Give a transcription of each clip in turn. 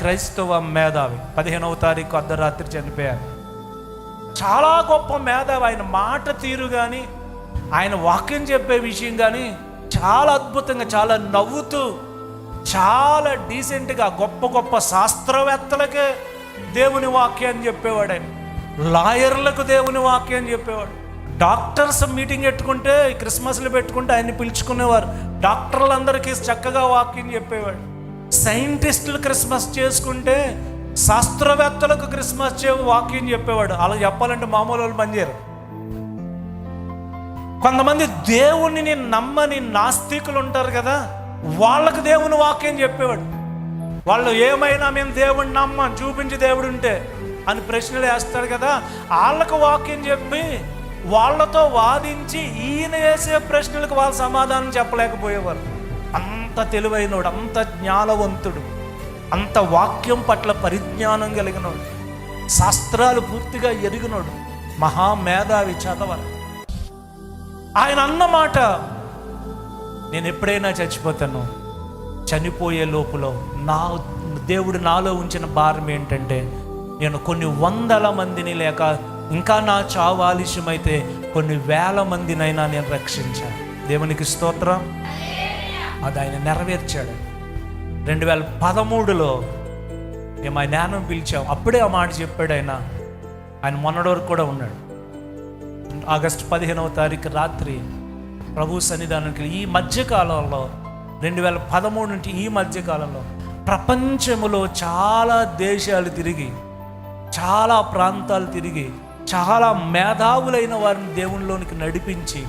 క్రైస్తవ మేధావి. పదిహేనవ తారీఖు అర్ధరాత్రి చనిపోయారు చాలా గొప్ప మేధావి. ఆయన మాట తీరు కానీ ఆయన వాక్యం చెప్పే విషయం కానీ చాలా అద్భుతంగా చాలా నవ్వుతూ చాలా డీసెంట్గా గొప్ప గొప్ప శాస్త్రవేత్తలకే దేవుని వాక్యాన్ని చెప్పేవాడు. ఆయన లాయర్లకు దేవుని వాక్యం చెప్పేవాడు. డాక్టర్స్ మీటింగ్ పెట్టుకుంటే క్రిస్మస్లు పెట్టుకుంటే ఆయన్ని పిలుచుకునేవారు. డాక్టర్లందరికీ చక్కగా వాక్యం చెప్పేవాడు. సైంటిస్టులు క్రిస్మస్ చేసుకుంటే శాస్త్రవేత్తలకు క్రిస్మస్ చే వాక్యం చెప్పేవాడు. అలా చెప్పాలంటే మామూలు వాళ్ళు పనిచేయరు కొంతమంది దేవుణ్ణి నమ్మని నాస్తికులు ఉంటారు కదా వాళ్ళకు దేవుని వాక్యం చెప్పేవాడు. వాళ్ళు ఏమైనా మేము దేవుడిని నమ్మం చూపించి దేవుడు ఉంటే అని ప్రశ్నలు వేస్తాడు కదా వాళ్ళకు వాక్యం చెప్పి వాళ్ళతో వాదించి ఈయన వేసే ప్రశ్నలకు వాళ్ళు సమాధానం చెప్పలేకపోయేవారు. అంత తెలివైనోడు అంత జ్ఞానవంతుడు అంత వాక్యం పట్ల పరిజ్ఞానం కలిగినోడు శాస్త్రాలు పూర్తిగా ఎరిగినోడు మహామేధావి చదవాలి ఆయన అన్నమాట నేను ఎప్పుడైనా చచ్చిపోతాను. చనిపోయే లోపల నా దేవుడు నాలో ఉంచిన భారం ఏంటంటే నేను కొన్ని వందల మందిని లేక ఇంకా నా చావు ఆలస్యమైతే కొన్ని వేల మందినైనా నేను రక్షించాను. దేవునికి స్తోత్రం. అది ఆయన నెరవేర్చాడు. రెండు వేల పదమూడులో మేము ఆయన జ్ఞానం పిలిచాం. అప్పుడే ఆ మాట చెప్పాడు ఆయన. ఆయన మొన్నటి వరకు కూడా ఉన్నాడు. ఆగస్టు పదిహేనవ తారీఖు రాత్రి ప్రభు సన్నిధానానికి ఈ మధ్యకాలంలో రెండు వేల పదమూడు నుంచి ఈ మధ్యకాలంలో ప్రపంచములో చాలా దేశాలు తిరిగి చాలా ప్రాంతాలు తిరిగి చాలా మేధావులైన వారిని దేవునిలోనికి నడిపించి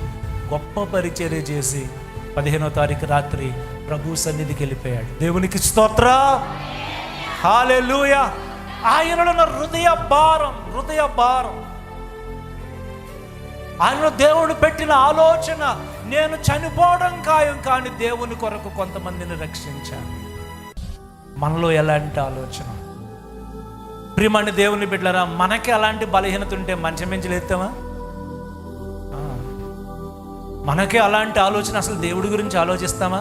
గొప్ప పరిచర్య చేసి పదిహేనో తారీఖు రాత్రి ప్రభు సన్నిధికి వెళ్ళిపోయాడు. దేవునికి స్తోత్ర. హాలెలూయ ఆయనలో ఉన్న హృదయ భారం హృదయ భారం. ఆయనలో దేవుడు పెట్టిన ఆలోచన నేను చనిపోవడం ఖాయం కానీ దేవుని కొరకు కొంతమందిని రక్షించాను. మనలో ఎలాంటి ఆలోచన? ప్రియమణి దేవుని బిడ్డరా మనకి అలాంటి బలహీనత ఉంటే మంచి మించి లేస్తామా మనకే అలాంటి ఆలోచన అసలు దేవుడి గురించి ఆలోచిస్తామా?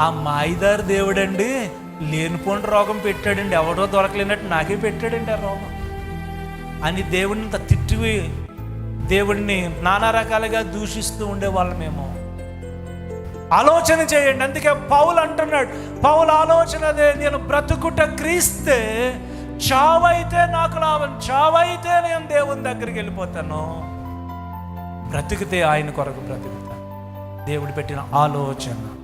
ఆ మాయిదారు దేవుడండి లేనిపోని రోగం పెట్టాడండి ఎవడో దొరకలేనట్టు నాకే పెట్టాడండి ఆ రోగం. అని దేవుడిని ఇంత తిట్టి దేవుడిని నానా రకాలుగా దూషిస్తూ ఉండేవాళ్ళమేమో ఆలోచన చేయండి అందుకే పౌలు అంటున్నాడు పౌలు ఆలోచన అదే నేను బ్రతుకుట క్రీస్తే చావైతే నాకు లాభం చావైతే నేను దేవుని దగ్గరికి వెళ్ళిపోతాను. బ్రతికితే ఆయన కొరకు బ్రతుకుతాను దేవుడు పెట్టిన ఆలోచన.